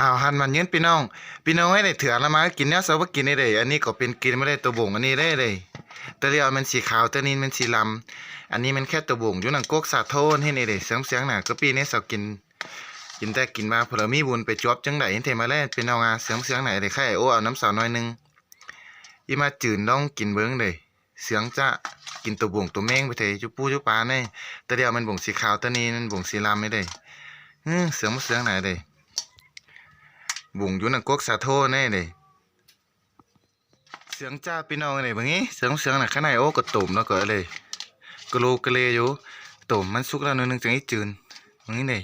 หาวหันมันยืนพี่น้อง พี่น้องให้ได้เถื่อนละมากินเนี่ยซะว่ากินได้เลย อันนี้ก็เป็นกินไม่ได้ตัวบ่งอันนี้ได้เลยตัวเดียวมันสีขาวตัวนี้มันสีลำอันนี้มันแค่ตัวบ่งอยู่หนังกกสาโทนให้นี่เลยเสียงเสียงๆน่ะก็ปีนี้สากิน กินแต่กินมาพลมีบุญไปจวบจังไดเห็นเทมาแลเป็นเอางาเสียงเสียงไหนได้ไข่โอ้เอาน้ำสาวน้อยนึงอีมาจืนต้องกินเบิ้งเลยเสียงจะกินตัวบ่งตัวแมงไปเถอะจุปูจุปลาเน่ตัวเดียวมันบ่งสีขาวตัวนี้มันบ่งสีลำไม่ได้เสียงเสียงไหนเลย บุงอยู่นังกกสาโทแน่เลยเสียงจ้าพี่น้องเลยบางงี้เสียงเสียงน่ะข้างในโอ้ก็ตุ่มแล้วก็เลยกะโลกะเลอยู่ตุ่มมันสุกแล้วนึงจังอีจืนบางงี้เลย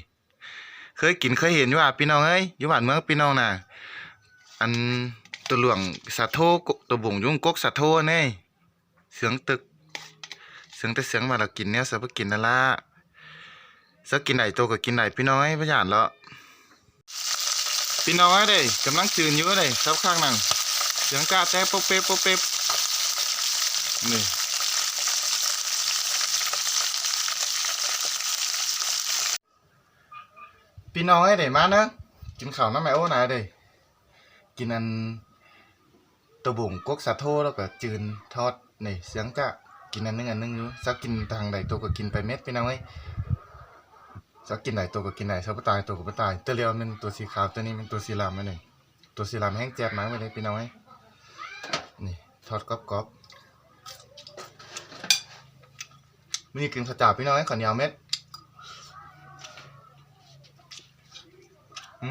เคยกินเคยเห็นอยู่อะพี่น้องเอ้ยอยู่บ้านเมืองพี่น้องน่ะอันตัวหลวงสาโทตัวบุงยุ่งกกสาโทแน่เสียงตึกเสียงแต่เสียงมาเรากินเนี่ยสับกินนั่นละสักกินไหนโตก็กินไหนพี่น้องเอ้ยพยานแล้ว พี่น้องไอ้เด้กำลังจืนอยู่เลยซับข้างนั่งเสียงกาแต้ป๊บเป๊บป๊บเป๊บนี่พี่น้องไอ้เด้มาเนอะกินข้าวน้ำแม่โอ้นายเด้กินอันตัวบุ่งกกสาโทแล้วก็จืนทอดนี่เสียงกะกินอันนึงอันนึงอยู่สักกินทางใดตัวก็กินไปเม็ดพี่น้องเอ้ย สักกินไหนตัวก็กินไหนชอบกปตายตัวก็ปตายตัวเรียวมันตัวสีขาวตัวนี้มันตัวสีลำนั่นเองตัวสีลำแห้งแจ็บมาไว้เลยพี่น้องไอ้นี่ทอดกรอบกรอบมีกินข้าวจ่าพี่น้องไอ้ข้าวเหนียวเม็ดอ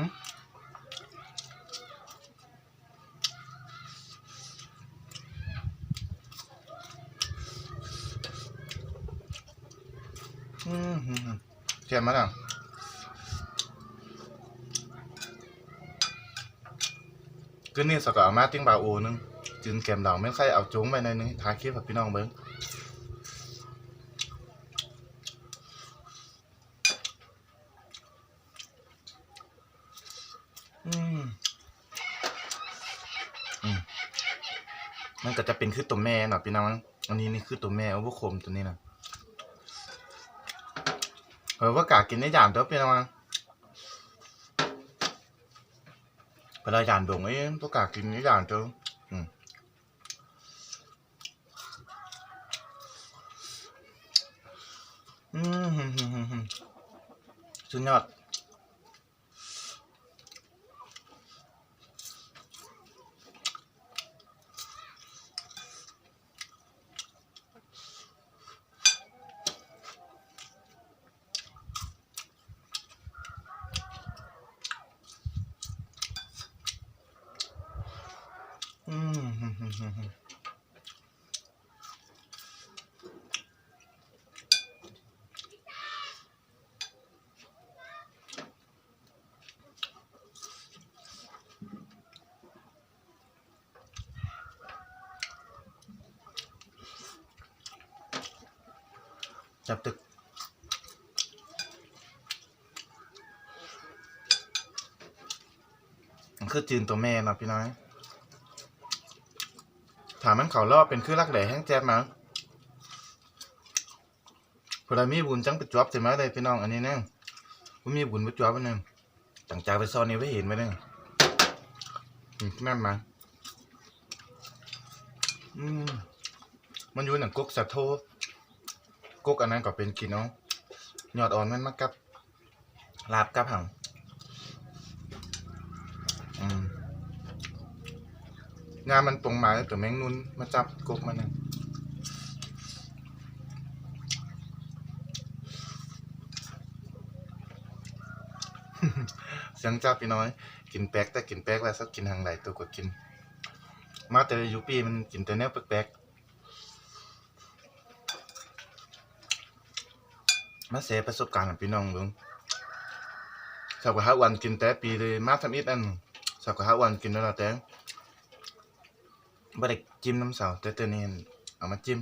ืมหืม หืมเขียนมาแล้วก็นี่สกอมาติ้งบาโอนึงจึงแกมดาวไม่ใครเอาจุ้งไปในนึงทายคลิปกับพี่น้องเบิ้งอืมอืมมันก็จะเป็นคือตัวแม่เนาะพี่น้องอันนี้นี่คือตัวแม่เอาพวกคมตัวนี้นะ เออว่ากากินได้ยามเด้อพี่น้องเวลายามดวงไอ้ตัวกากินได้ยามเด้ออืมอืมฮึ่มฮึ่มฮึ่มฮึ่มสุดยอดอืมฮึ่มฮึ่มฮึ่มฮึ่ม จับตึกมันคือจีนตัวแม่เนาะพี่น้อยถามมันเขารอบเป็นคือรักแหล่แห้งแจ๊บมั้งพอได้มีบุญจังไปจวบใช่ไหมได้พี่น้องอันนี้เนี่ยผมมีบุญไปจวบอันนึงจังใจไปซ่อนนี่ไว้เห็นไหมเนี่ยอืมแม่นมาอืมมันอยู่หนังกุ๊กสะโท กุ๊กอันนั้นก็เป็นกินเนาะยอดอ่อนมันมากับลาบกับหังงานมันตรงมาแล้วแต่แมงนุนมาจับกุ๊กมันนะเสียงจับพี่น้อย กินแป๊กแต่กินแป๊กแล้วสักกินทางไหนตัวก็กิน มาแต่ยูปีมันกินแต่แนวแป๊กๆ มาเสียประสบการณ์กับพี่น้องเบิ่งสักกหาวันกินแต่ปีเลยมาทำอิดอันสักกหาวันกินแล้วแต่บ่ได้จิ้มน้ำเสาแต่ตัวนี้เอามาจิ้ม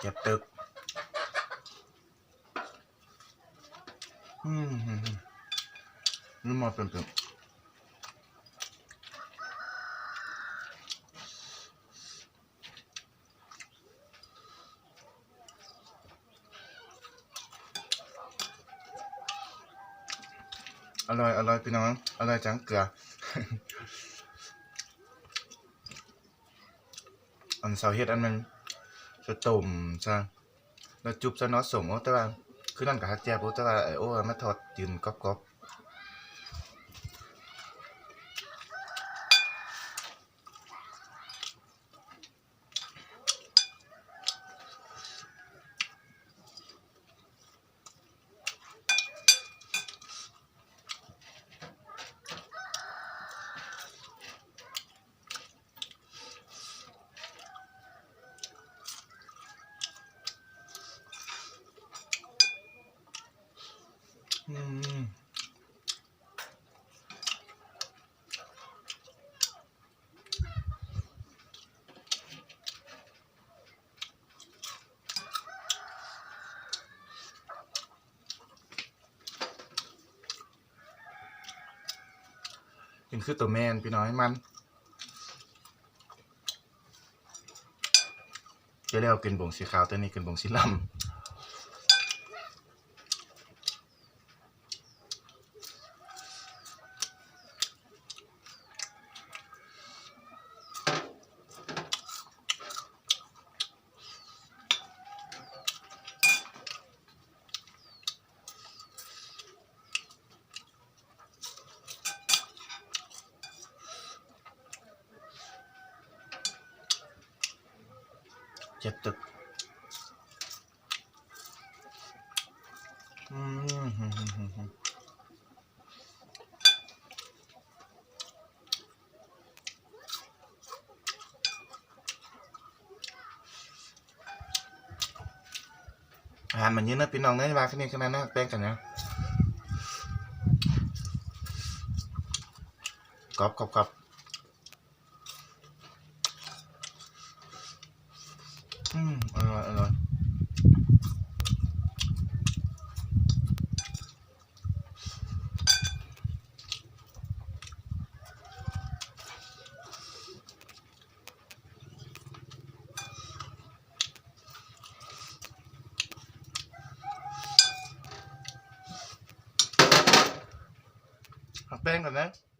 เก็บตึก Nu mă อืมอร่อยอร่อยพี่น้องอร่อยจังเกลืออันเสาเฮ็ดอันมันจะตุ่มซะแล้วจุบซะเนาะสมเอาแต่ว่า คือนั่นก็ฮักแจ๊บโอ้แต่ว่าไอโอ้มาทอดยืนก๊อบ ป็นคือตัวแมนพี่น้อยมันเจะแล้วกินบงสีขาวตัวนี้กินบงสีลำ เจ็ดตึกอืมอาหารมันเยอะนะพี่น้องเนื้อมาขึ้นนี่ขนาดนั้นแป้งกันนะกรอบกรอบกรอบอืมอร่อยอร่อย เอ